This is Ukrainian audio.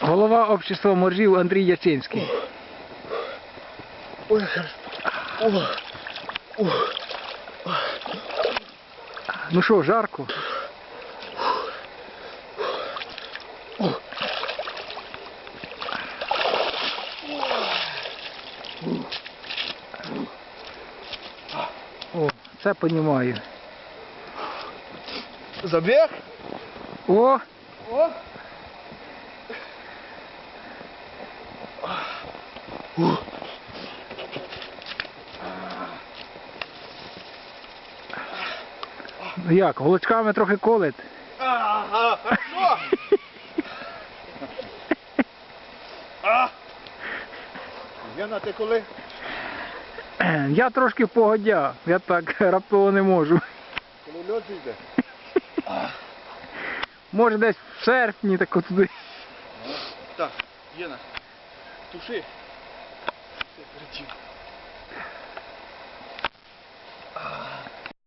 Голова общества моржів Андрій Яцинський. Ой, хорошо. О, о. Ну що, жарко? О, це понімаю. Забіг? О, О. ну як, голочками трохи колить. Ага, хорошо. Яна, ти коли? Я трошки погодя, я так раптово не можу. Коли льот йде? Може десь в серпні, так от туди. Так, Єна, туши. Все, перечив.